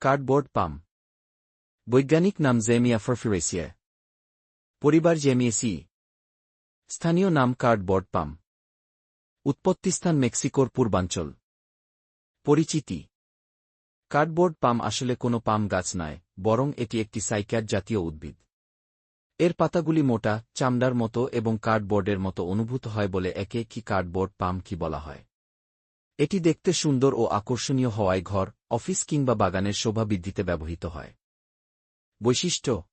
Cardboard পাম। বৈজ্ঞানিক নাম জেমিয়া ফরফিরেসিয়া পরিবার জেমিয়েসি স্থানীয় নাম কার্ডবোর্ড পাম। উৎপত্তিস্থান মেক্সিকোর পূর্বাঞ্চল। পরিচিতি। কার্ডবোর্ড পাম আসলে কোনো পাম গাছ নয়, বরং এটি একটি সাইক্যাট জাতীয় উদ্ভিদ। এর পাতাগুলি মোটা, চামড়ার মতো এবং কার্ডবোর্ডের মতো অনুভূত হয় বলে একে কি কার্ডবোর্ড পাম কি বলা হয়। এটি দেখতে সুন্দর ও আকর্ষণীয় হওয়ায় ঘর, অফিস কিংবা বাগানের শোভা বৃদ্ধিতে ব্যবহৃত হয়। বৈশিষ্ট্য,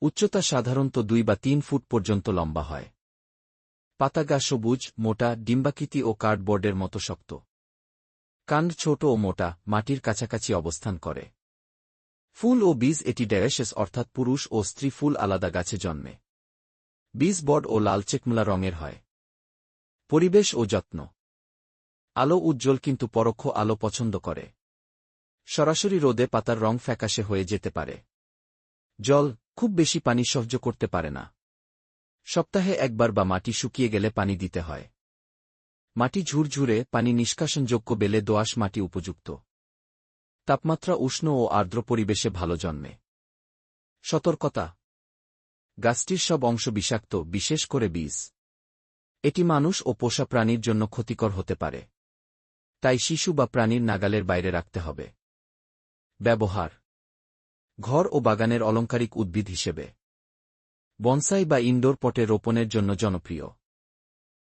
উচ্চতা সাধারণত দুই বা তিন ফুট পর্যন্ত লম্বা হয়। পাতাগা সবুজ, মোটা, ডিম্বাকৃতি ও কার্ডবোর্ডের মতো শক্ত। কাণ্ড ছোট ও মোটা, মাটির কাছাকাছি অবস্থান করে। ফুল ও বীজ এটি ড্যারেশেস অর্থাৎ পুরুষ ও স্ত্রী ফুল আলাদা গাছে জন্মে। বীজ বড ও লালচেকমলা রঙের হয়। পরিবেশ ও যত্ন আলো উজ্জ্বল কিন্তু পরোক্ষ আলো পছন্দ করে। সরাসরি রোদে পাতার রং ফ্যাকাশে হয়ে যেতে পারে। জল খুব বেশি পানি সহ্য করতে পারে না। সপ্তাহে একবার বা মাটি শুকিয়ে গেলে পানি দিতে হয়। মাটি ঝুরঝুরে, পানি নিষ্কাশনযোগ্য বেলে দোআঁশ মাটি উপযুক্ত। তাপমাত্রা উষ্ণ ও আর্দ্র পরিবেশে ভালো জন্মে। সতর্কতা। গাছটির সব অংশ বিষাক্ত, বিশেষ করে বীজ। এটি মানুষ ও পোষা প্রাণীর জন্য ক্ষতিকর হতে পারে। তাই শিশু বা প্রাণীর নাগালের বাইরে রাখতে হবে। ব্যবহার। ঘর ও বাগানের অলঙ্কারিক উদ্ভিদ হিসেবে। বনসাই বা ইনডোর পটে রোপণের জন্য জনপ্রিয়।